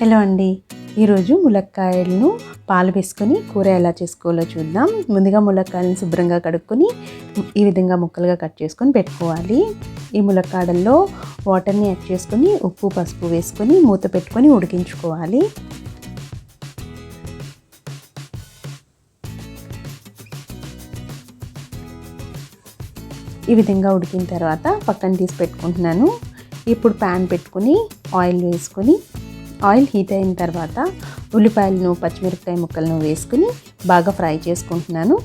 Hello అండి. ఈరోజు ములక్కాయలను పాలు వేసుకొని కూర ఎలా చేసుకోవాలో చూద్దాం. ముందుగా ములక్కాయలను శుభ్రంగా కడుక్కొని ఈ విధంగా ముక్కలుగా కట్ చేసుకొని పెట్టుకోవాలి. ఈ ములక్కాడల్లో వాటర్ని యాడ్ చేసుకొని ఉప్పు పసుపు వేసుకొని మూత పెట్టుకొని ఉడికించుకోవాలి. ఈ విధంగా ఉడికిన తర్వాత పక్కన తీసి పెట్టుకుంటున్నాను. ఇప్పుడు ప్యాన్ పెట్టుకుని ఆయిల్ వేసుకొని ఆయిల్ హీట్ అయిన తర్వాత ఉల్లిపాయలను పచ్చిమిరపకాయ ముక్కలను వేసుకుని బాగా ఫ్రై చేసుకుంటున్నాను.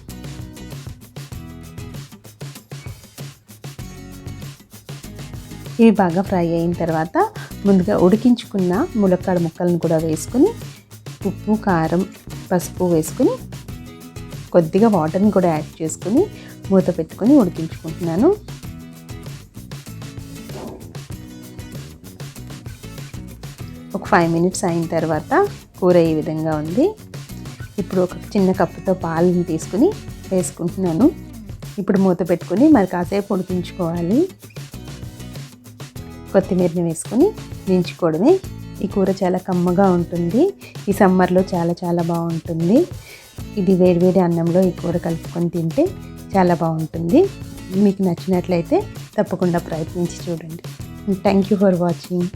ఇవి బాగా ఫ్రై అయిన తర్వాత ముందుగా ఉడికించుకున్న ములక్కాడ ముక్కలను కూడా వేసుకుని ఉప్పు కారం పసుపు వేసుకుని కొద్దిగా వాటర్ని కూడా యాడ్ చేసుకుని మూత పెట్టుకొని ఉడికించుకుంటున్నాను. ఒక ఫైవ్ మినిట్స్ అయిన తర్వాత కూర ఈ విధంగా ఉంది. ఇప్పుడు ఒక చిన్న కప్పుతో పాలను తీసుకుని వేసుకుంటున్నాను. ఇప్పుడు మూత పెట్టుకొని మరి కాసేపు ఉడికించుకోవాలి. కొత్తిమీరని వేసుకొని దించుకోవడమే. ఈ కూర చాలా కమ్మగా ఉంటుంది. ఈ సమ్మర్లో చాలా చాలా బాగుంటుంది. ఇది వేడివేడి అన్నంలో ఈ కూర కలుపుకొని తింటే చాలా బాగుంటుంది. మీకు నచ్చినట్లయితే తప్పకుండా ప్రయత్నించి చూడండి. Thank you for watching